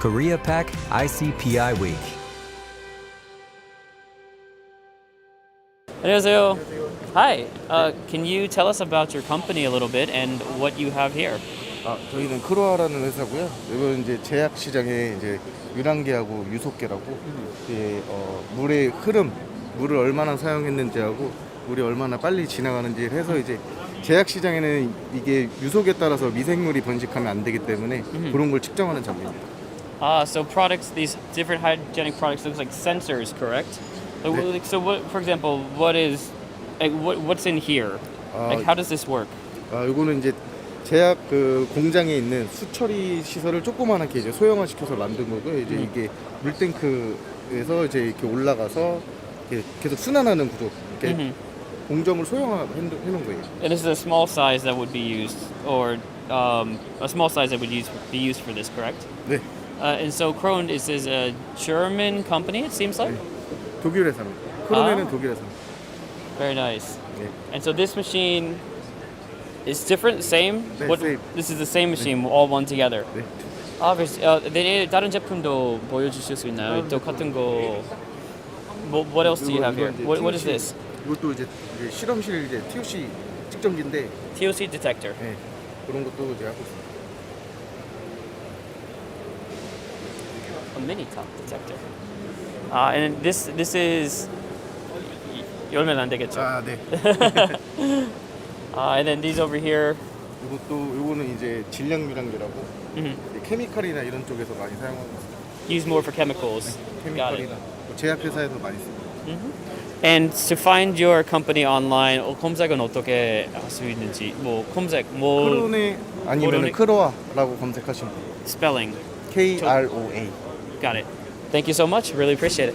Korea Pack ICPI Week. 안녕하세요. Hi. Uh, can you tell us about your company a little bit and what you have here? 아, 저희는 크로아라는 회사고요. 이건 이제 제약 시장에 이제 유랑계하고 유속계라고 이제 어, 물의 흐름, 물을 얼마나 사용했는지하고 물이 얼마나 빨리 지나가는지 해서 이제 제약 시장에는 이게 유속에 따라서 미생물이 번식하면 안 되기 때문에 그런 걸 측정하는 장비입니다. Ah, so products, these different hygienic products looks like sensors, correct? Like, 네. like, So what, for example, what is, like, what, what's in here? Like, 아, how does this work? 아, 이거는 이제 제약 그 공장에 있는 수처리 시설을 조그만하게 이제 소형화시켜서 만든 거고요. 이제 이게 물탱크에서 이제 이렇게 올라가서 이렇게 계속 순환하는 구조. 이렇게 Mhm. 공정을 소형화해 놓은 거예요. And this is a small size that would be used, or um, a small size that would use be used for this, correct? 네, Uh, and so Krohn is, is a German company, it seems like. 독일 회사입니다. 크로네는 아. 독일 회사. Very nice. 네. And so this machine is different, same. 네, same. This is the same machine, all one together. 네. 아, 그래서 어, 네, 다른 제품도 보여주실 수 있나요? 또 같은 거. 뭐, what else do you have here? 이건 이제 What, what is TOC. this? 이것도 이제, 이제 실험실 이제 TOC 측정기인데 TOC detector. 네, 그런 것도 이제 하고 있어요. A Mini top detector. Uh, and this this is 열면 안 되겠죠. 아, 네. Uh, and then these over here. 이것도 이거는 이제 질량 유량계라고 mhm, 이제 케미칼이나 이런 쪽에서 많이 사용하고 있어요. Used more for chemicals. Got it. 케미칼이나 뭐 제약 회사에서 많이 씁니다. And to find your company online, 어, 검색은 어떻게 할 수 있는지, 뭐 검색, 뭐 크로네 아니면 크로네- 크로아라고 검색하시면 돼요. spelling. K R O A. Got it. Thank you so much. Really appreciate it.